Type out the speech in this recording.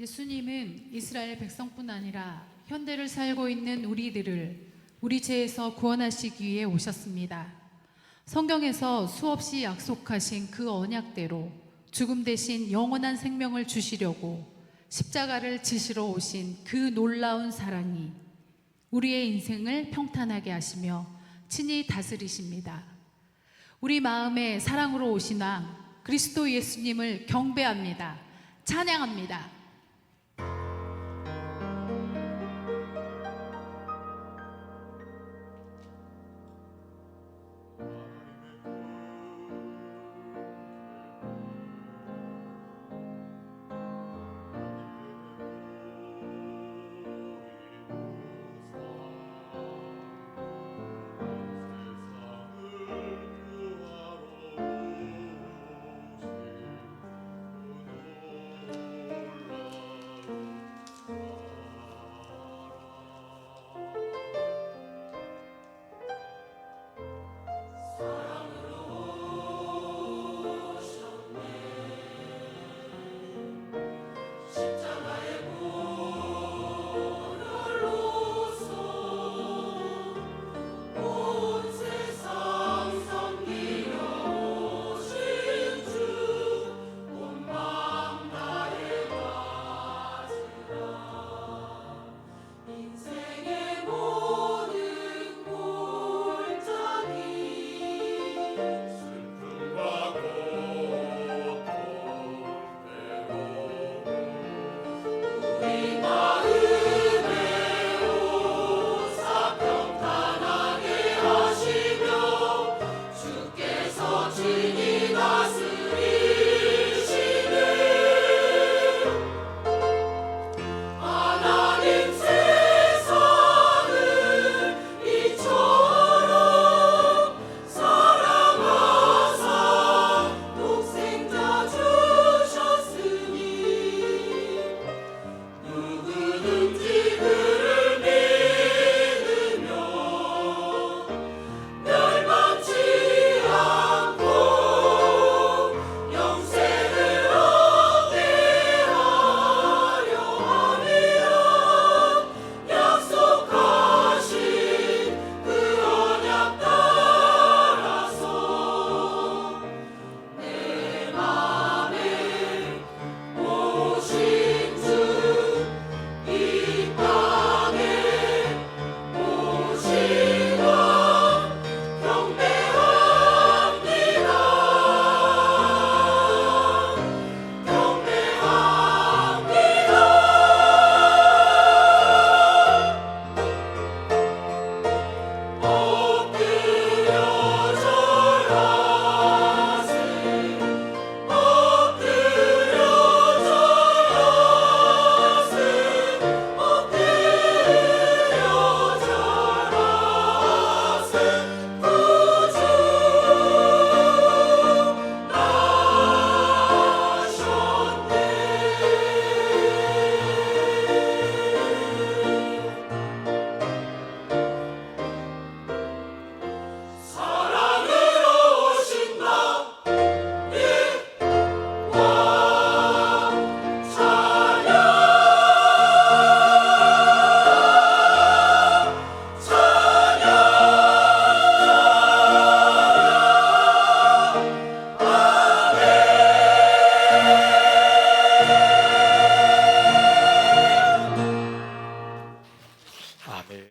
예수님은 이스라엘 백성뿐 아니라 현대를 살고 있는 우리들을 우리 죄에서 구원하시기 위해 오셨습니다. 성경에서 수없이 약속하신 그 언약대로 죽음 대신 영원한 생명을 주시려고 십자가를 지시러 오신 그 놀라운 사랑이 우리의 인생을 평탄하게 하시며 친히 다스리십니다. 우리 마음에 사랑으로 오신 왕 그리스도 예수님을 경배합니다. 찬양합니다.